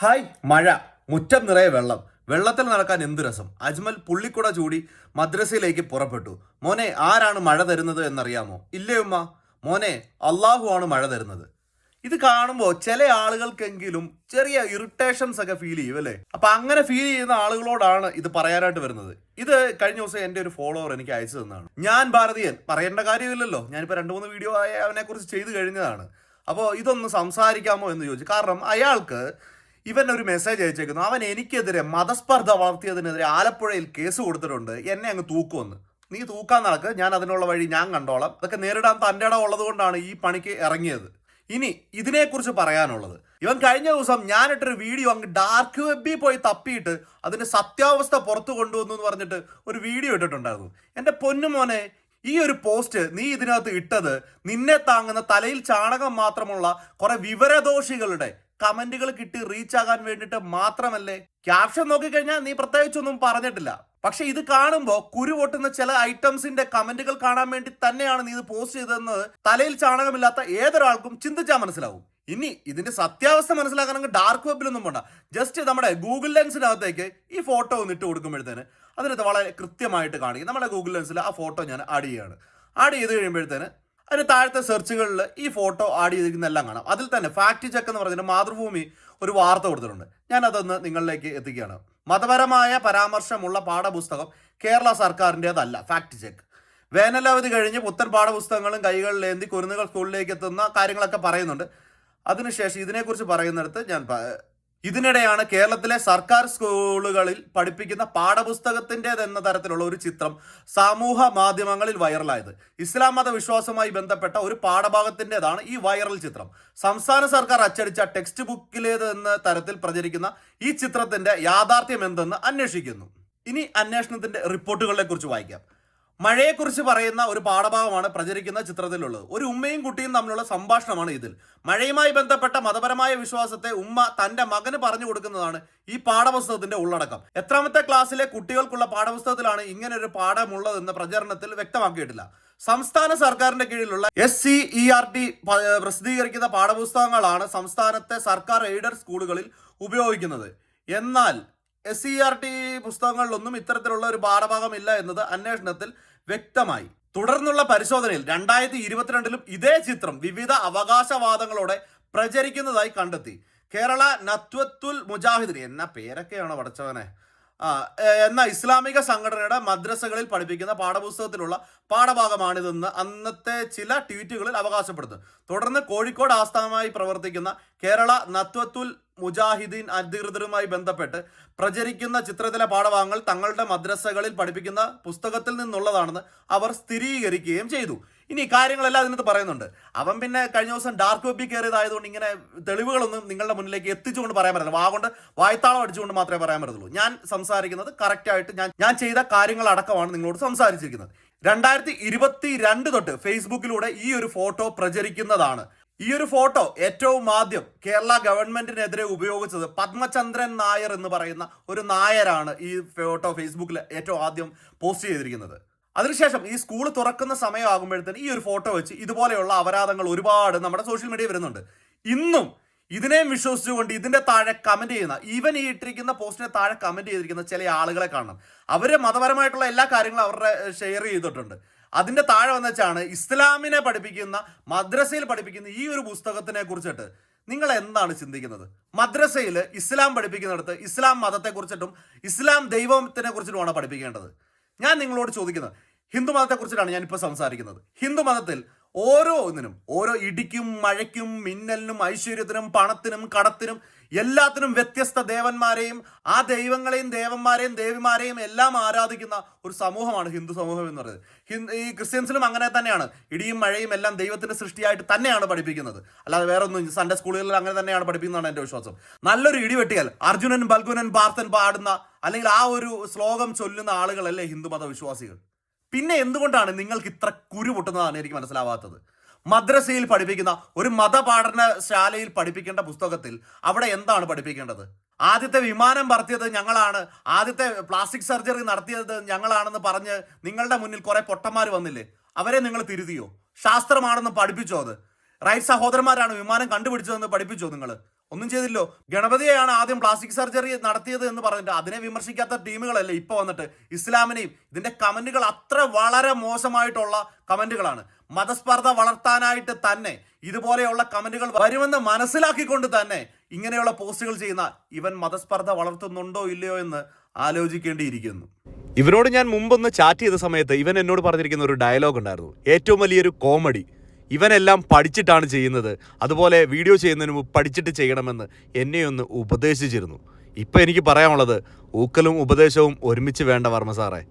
Hi മഴ. മുറ്റം നിറയെ വെള്ളം. വെള്ളത്തിൽ നടക്കാൻ എന്ത് രസം? അജ്മൽ പുള്ളിക്കുട ചൂടി മദ്രസയിലേക്ക് പുറപ്പെട്ടു. മോനെ ആരാണ് മഴ തരുന്നത് എന്നറിയാമോ? ഇല്ലേ ഉമ്മ? മോനെ അള്ളാഹു ആണ് മഴ തരുന്നത്. ഇത് കാണുമ്പോൾ ചില ആളുകൾക്കെങ്കിലും ചെറിയ ഇറിറ്റേഷൻസ് ഒക്കെ ഫീൽ ചെയ്യും അല്ലേ? അപ്പൊ അങ്ങനെ ഫീൽ ചെയ്യുന്ന ആളുകളോടാണ് ഇത് പറയാനായിട്ട് വരുന്നത്. ഇത് കഴിഞ്ഞ ദിവസം എന്റെ ഒരു ഫോളോവർ എനിക്ക് അയച്ചു തന്നാണ് ഞാൻ ഭാരതീയൻ. പറയേണ്ട കാര്യമില്ലല്ലോ ഞാനിപ്പോ രണ്ട് മൂന്ന് വീഡിയോ അവനെ കുറിച്ച് ചെയ്തു കഴിഞ്ഞതാണ്. അപ്പോൾ ഇതൊന്ന് സംസാരിക്കാമോ എന്ന് ചോദിച്ചു. കാരണം അയാൾക്ക് ഇവൻ ഒരു മെസ്സേജ് അയച്ചേക്കുന്നു. അവൻ എനിക്കെതിരെ മതസ്പർദ്ധ വളർത്തിയതിനെതിരെ ആലപ്പുഴയിൽ കേസ് കൊടുത്തിട്ടുണ്ട്. എന്നെ അങ്ങ് തൂക്കുമെന്ന്. നീ തൂക്കാൻ നടക്ക്. ഞാൻ അതിനുള്ള വഴി ഞാൻ കണ്ടോളാം. അതൊക്കെ നേരിടാൻ തന്റെ ഇടം ഉള്ളതുകൊണ്ടാണ് ഈ പണിക്ക് ഇറങ്ങിയത്. ഇനി ഇതിനെക്കുറിച്ച് പറയാനുള്ളത്. ഇവൻ കഴിഞ്ഞ ദിവസം ഞാനിട്ടൊരു വീഡിയോ അങ്ങ് ഡാർക്ക് വെബിൽ പോയി തപ്പിയിട്ട് അതിന്റെ സത്യാവസ്ഥ പുറത്തു കൊണ്ടുവന്നു എന്ന് പറഞ്ഞിട്ട് ഒരു വീഡിയോ ഇട്ടിട്ടുണ്ടായിരുന്നു. എന്റെ പൊന്നുമോനെ ഈ ഒരു പോസ്റ്റ് നീ ഇതിനകത്ത് ഇട്ടത് നിന്നെ താങ്ങുന്ന തലയിൽ ചാണകം മാത്രമുള്ള കുറെ വിവരദോഷികളുടെ കമന്റുകൾ കിട്ടി റീച്ച് ആകാൻ വേണ്ടിയിട്ട് മാത്രമല്ലേ? ക്യാപ്ഷൻ നോക്കിക്കഴിഞ്ഞാൽ നീ പ്രത്യേകിച്ചൊന്നും പറഞ്ഞിട്ടില്ല. പക്ഷെ ഇത് കാണുമ്പോൾ കുരു പൊട്ടുന്ന ചില ഐറ്റംസിന്റെ കമന്റുകൾ കാണാൻ വേണ്ടി തന്നെയാണ് നീ ഇത് പോസ്റ്റ് ചെയ്തതെന്ന് തലയിൽ ചാണകമില്ലാത്ത ഏതൊരാൾക്കും ചിന്തിച്ചാൽ മനസ്സിലാവും. ഇനി ഇതിന്റെ സത്യാവസ്ഥ മനസ്സിലാക്കണമെങ്കിൽ ഡാർക്ക് വെബിലൊന്നും പോണ്ട. ജസ്റ്റ് നമ്മുടെ ഗൂഗിൾ ലെൻസിനകത്തേക്ക് ഈ ഫോട്ടോ ഒന്ന് ഇട്ട് കൊടുക്കുമ്പോഴത്തേന് അതിനകത്ത് വളരെ കൃത്യമായിട്ട് കാണിക്കും. നമ്മുടെ ഗൂഗിൾ ലെൻസിൽ ആ ഫോട്ടോ ഞാൻ ആഡ് ചെയ്യുകയാണ് ആഡ് ചെയ്ത് കഴിയുമ്പോഴത്തേന് അതിന് താഴത്തെ സെർച്ചുകളിൽ ഈ ഫോട്ടോ ആഡ് ചെയ്തിരിക്കുന്ന എല്ലാം കാണാം. അതിൽ തന്നെ ഫാക്ട് ചെക്ക് എന്ന് പറഞ്ഞിട്ട് മാതൃഭൂമി ഒരു വാർത്ത കൊടുത്തിട്ടുണ്ട്. ഞാൻ അതൊന്ന് നിങ്ങളിലേക്ക് എത്തിക്കുകയാണ്. മതപരമായ പരാമർശമുള്ള പാഠപുസ്തകം കേരള സർക്കാരിന്റെതല്ല ഫാക്ട് ചെക്ക് വേനലവധി കഴിഞ്ഞ് പുത്തൻ പാഠപുസ്തകങ്ങളും കൈകളിലേന്തി കുരുന്നുകൾ സ്കൂളിലേക്ക് എത്തുന്ന കാര്യങ്ങളൊക്കെ പറയുന്നുണ്ട്. അതിനുശേഷം ഇതിനെക്കുറിച്ച് പറയുന്നിടത്ത് ഞാൻ ഇതിനിടെയാണ് കേരളത്തിലെ സർക്കാർ സ്കൂളുകളിൽ പഠിപ്പിക്കുന്ന പാഠപുസ്തകത്തിന്റെതെന്ന തരത്തിലുള്ള ഒരു ചിത്രം സമൂഹ മാധ്യമങ്ങളിൽ വൈറലായത്. ഇസ്ലാം മത വിശ്വാസവുമായി ബന്ധപ്പെട്ട ഒരു പാഠഭാഗത്തിന്റെതാണ് ഈ വൈറൽ ചിത്രം. സംസ്ഥാന സർക്കാർ അച്ചടിച്ച ടെക്സ്റ്റ് ബുക്കിലേത് എന്ന തരത്തിൽ പ്രചരിക്കുന്ന ഈ ചിത്രത്തിന്റെ യാഥാർത്ഥ്യം എന്തെന്ന് അന്വേഷിക്കുന്നു. ഇനി അന്വേഷണത്തിന്റെ റിപ്പോർട്ടുകളെ കുറിച്ച് വായിക്കാം. മഴയെക്കുറിച്ച് പറയുന്ന ഒരു പാഠഭാഗമാണ് പ്രചരിക്കുന്ന ചിത്രത്തിലുള്ളത്. ഒരു ഉമ്മയും കുട്ടിയും തമ്മിലുള്ള സംഭാഷണമാണ് ഇതിൽ. മഴയുമായി ബന്ധപ്പെട്ട മതപരമായ വിശ്വാസത്തെ ഉമ്മ തന്റെ മകന് പറഞ്ഞു കൊടുക്കുന്നതാണ് ഈ പാഠപുസ്തകത്തിന്റെ ഉള്ളടക്കം. എത്രാമത്തെ ക്ലാസ്സിലെ കുട്ടികൾക്കുള്ള പാഠപുസ്തകത്തിലാണ് ഇങ്ങനെ ഒരു പാഠമുള്ളതെന്ന് പ്രചരണത്തിൽ വ്യക്തമാക്കിയിട്ടില്ല. സംസ്ഥാന സർക്കാരിന്റെ കീഴിലുള്ള S C E R T പ്രസിദ്ധീകരിക്കുന്ന പാഠപുസ്തകങ്ങളാണ് സംസ്ഥാനത്തെ സർക്കാർ എയ്ഡഡ് സ്കൂളുകളിൽ ഉപയോഗിക്കുന്നത്. എന്നാൽ എസ് സി ആർ ടി പുസ്തകങ്ങളിലൊന്നും ഇത്തരത്തിലുള്ള ഒരു പാഠഭാഗമില്ല എന്നത് അന്വേഷണത്തിൽ വ്യക്തമായി. തുടർന്നുള്ള പരിശോധനയിൽ രണ്ടായിരത്തി ഇരുപത്തിരണ്ടിലും ഇതേ ചിത്രം വിവിധ അവകാശവാദങ്ങളോടെ പ്രചരിക്കുന്നതായി കണ്ടെത്തി. കേരള നത്വത്തുൽ മുജാഹിദിൻ. എന്ന പേരൊക്കെയാണോ പഠിച്ചവനെ ആ എന്ന ഇസ്ലാമിക സംഘടനയുടെ മദ്രസകളിൽ പഠിപ്പിക്കുന്ന പാഠപുസ്തകത്തിലുള്ള പാഠഭാഗമാണിതെന്ന് അന്നത്തെ ചില ട്വീറ്റുകളിൽ അവകാശപ്പെടുന്നു. തുടർന്ന് കോഴിക്കോട് ആസ്ഥാനമായി പ്രവർത്തിക്കുന്ന കേരള നത്വത്തുൽ മുജാഹിദീൻ അധികൃതരുമായി ബന്ധപ്പെട്ട് പ്രചരിക്കുന്ന ചിത്രത്തിലെ പാഠഭാഗങ്ങൾ തങ്ങളുടെ മദ്രസകളിൽ പഠിപ്പിക്കുന്ന പുസ്തകത്തിൽ നിന്നുള്ളതാണെന്ന് അവർ സ്ഥിരീകരിക്കുകയും ചെയ്തു. ഇനി കാര്യങ്ങളെല്ലാം അതിനകത്ത് പറയുന്നുണ്ട്. അവൻ പിന്നെ കഴിഞ്ഞ ദിവസം ഡാർക്ക് വെബിൽ കയറിയതായതുകൊണ്ട് ഇങ്ങനെ തെളിവുകളൊന്നും നിങ്ങളുടെ മുന്നിലേക്ക് എത്തിച്ചുകൊണ്ട് പറയാൻ പറ്റില്ല. വാഗൊണ്ട് വായ്ത്താളം അടിച്ചുകൊണ്ട് മാത്രമേ പറയാൻ പറ്റത്തുള്ളൂ. ഞാൻ സംസാരിക്കുന്നത് കറക്റ്റ് ആയിട്ട് ഞാൻ ഞാൻ ചെയ്ത കാര്യങ്ങൾ അടക്കമാണ് നിങ്ങളോട് സംസാരിച്ചിരിക്കുന്നത്. രണ്ടായിരത്തി ഇരുപത്തി രണ്ട് തൊട്ട് ഫേസ്ബുക്കിലൂടെ ഈ ഒരു ഫോട്ടോ പ്രചരിക്കുന്നതാണ്. ഈ ഒരു ഫോട്ടോ ഏറ്റവും ആദ്യം കേരള ഗവൺമെന്റിനെതിരെ ഉപയോഗിച്ചത് പത്മചന്ദ്രൻ നായർ എന്ന് പറയുന്ന ഒരു നായരാണ് ഈ ഫോട്ടോ ഫേസ്ബുക്കിൽ ഏറ്റവും ആദ്യം പോസ്റ്റ് ചെയ്തിരിക്കുന്നത്. അതിനുശേഷം ഈ സ്കൂൾ തുറക്കുന്ന സമയമാകുമ്പോഴത്തേന് ഈ ഒരു ഫോട്ടോ വെച്ച് ഇതുപോലെയുള്ള അപരാധങ്ങൾ ഒരുപാട് നമ്മുടെ സോഷ്യൽ മീഡിയ വരുന്നുണ്ട്. ഇന്നും ഇതിനെയും വിശ്വസിച്ചുകൊണ്ട് ഇതിന്റെ താഴെ കമന്റ് ചെയ്യുന്ന ഈവൻ ഈ ഇട്ടിരിക്കുന്ന പോസ്റ്റിന്റെ താഴെ കമന്റ് ചെയ്തിരിക്കുന്ന ചില ആളുകളെ കാണണം. അവരെ മതപരമായിട്ടുള്ള എല്ലാ കാര്യങ്ങളും അവരുടെ ഷെയർ ചെയ്തിട്ടുണ്ട്. അതിന്റെ താഴെ വന്നുവെച്ചാണ് ഇസ്ലാമിനെ പഠിപ്പിക്കുന്ന മദ്രസയിൽ പഠിപ്പിക്കുന്ന ഈ ഒരു പുസ്തകത്തിനെ കുറിച്ചിട്ട് നിങ്ങൾ എന്താണ് ചിന്തിക്കുന്നത്? മദ്രസയിൽ ഇസ്ലാം പഠിപ്പിക്കുന്നിടത്ത് ഇസ്ലാം മതത്തെ കുറിച്ചിട്ടും ഇസ്ലാം ദൈവത്തിനെ കുറിച്ചിട്ടുമാണ് പഠിപ്പിക്കേണ്ടത്. ഞാൻ നിങ്ങളോട് ചോദിക്കുന്നത് ഹിന്ദു മതത്തെ കുറിച്ചിട്ടാണ് ഞാൻ ഇപ്പോൾ സംസാരിക്കുന്നത്. ഹിന്ദു മതത്തിൽ ഓരോന്നിനും ഓരോ ഇടിക്കും മഴയ്ക്കും മിന്നലിനും ഐശ്വര്യത്തിനും പണത്തിനും കടത്തിനും എല്ലാത്തിനും വ്യത്യസ്ത ദേവന്മാരെയും ആ ദൈവങ്ങളെയും ദേവന്മാരെയും ദേവിമാരെയും എല്ലാം ആരാധിക്കുന്ന ഒരു സമൂഹമാണ് ഹിന്ദു സമൂഹം എന്ന് പറയുന്നത്. ഈ ക്രിസ്ത്യൻസിലും അങ്ങനെ തന്നെയാണ്. ഇടിയും മഴയും എല്ലാം ദൈവത്തിന്റെ സൃഷ്ടിയായിട്ട് തന്നെയാണ് പഠിപ്പിക്കുന്നത്. അല്ലാതെ വേറെ ഒന്നും സൺഡേ സ്കൂളുകളിൽ അങ്ങനെ തന്നെയാണ് പഠിപ്പിക്കുന്നതാണ് എന്റെ വിശ്വാസം. നല്ലൊരു ഇടി വെട്ടിയാൽ അർജുനൻ ബൽഗുനൻ പാർത്ഥൻ പാടുന്ന അല്ലെങ്കിൽ ആ ഒരു ശ്ലോകം ചൊല്ലുന്ന ആളുകളല്ലേ ഹിന്ദു വിശ്വാസികൾ പിന്നെ എന്തുകൊണ്ടാണ് നിങ്ങൾക്ക് ഇത്ര കുരു പൊട്ടുന്നതാണ് എനിക്ക് മനസ്സിലാവാത്തത്? മദ്രസയിൽ പഠിപ്പിക്കുന്ന ഒരു മതപാഠനശാലയിൽ പഠിപ്പിക്കേണ്ട പുസ്തകത്തിൽ അവിടെ എന്താണ് പഠിപ്പിക്കേണ്ടത്? ആദ്യത്തെ വിമാനം പറത്തിയത് ഞങ്ങളാണ്. ആദ്യത്തെ പ്ലാസ്റ്റിക് സർജറി നടത്തിയത് ഞങ്ങളാണെന്ന് പറഞ്ഞ് നിങ്ങളുടെ മുന്നിൽ കുറെ പൊട്ടന്മാർ വന്നില്ലേ? അവരെ നിങ്ങൾ തിരുതിയോ? ശാസ്ത്രമാണെന്ന് പഠിപ്പിച്ചോ അത്? റൈറ്റ് സഹോദരന്മാരാണ് വിമാനം കണ്ടുപിടിച്ചതെന്ന് പഠിപ്പിച്ചോ നിങ്ങൾ ഒന്നും ചെയ്തില്ലോ ഗണപതിയെയാണ് ആദ്യം പ്ലാസ്റ്റിക് സർജറി നടത്തിയത് എന്ന് പറഞ്ഞിട്ട് അതിനെ വിമർശിക്കാത്ത ടീമുകളല്ലേ ഇപ്പൊ വന്നിട്ട്. ഇസ്ലാമിനെയും ഇതിന്റെ കമന്റുകൾ അത്ര വളരെ മോശമായിട്ടുള്ള കമന്റുകളാണ്. മതസ്പർദ്ധ വളർത്താനായിട്ട് തന്നെ ഇതുപോലെയുള്ള കമന്റുകൾ വരുമെന്ന് മനസ്സിലാക്കിക്കൊണ്ട് തന്നെ ഇങ്ങനെയുള്ള പോസ്റ്റുകൾ ചെയ്യുന്ന ഇവൻ മതസ്പർദ്ധ വളർത്തുന്നുണ്ടോ ഇല്ലയോ എന്ന് ആലോചിക്കേണ്ടിയിരിക്കുന്നു. ഇവരോട് ഞാൻ മുമ്പൊന്ന് ചാറ്റ് ചെയ്ത സമയത്ത് ഇവൻ എന്നോട് പറഞ്ഞിരിക്കുന്ന ഒരു ഡയലോഗ് ഉണ്ടായിരുന്നു. ഏറ്റവും വലിയൊരു കോമഡി ഇവനെല്ലാം പഠിച്ചിട്ടാണ് ചെയ്യുന്നത്. അതുപോലെ വീഡിയോ ചെയ്യുന്നതിന് മുമ്പ് പഠിച്ചിട്ട് ചെയ്യണമെന്ന് എന്നെ ഒന്ന് ഉപദേശിച്ചിരുന്നു. ഇപ്പം എനിക്ക് പറയാനുള്ളത് ഊക്കലും ഉപദേശവും ഒരുമിച്ച് വേണ്ട വർമ്മ സാറേ.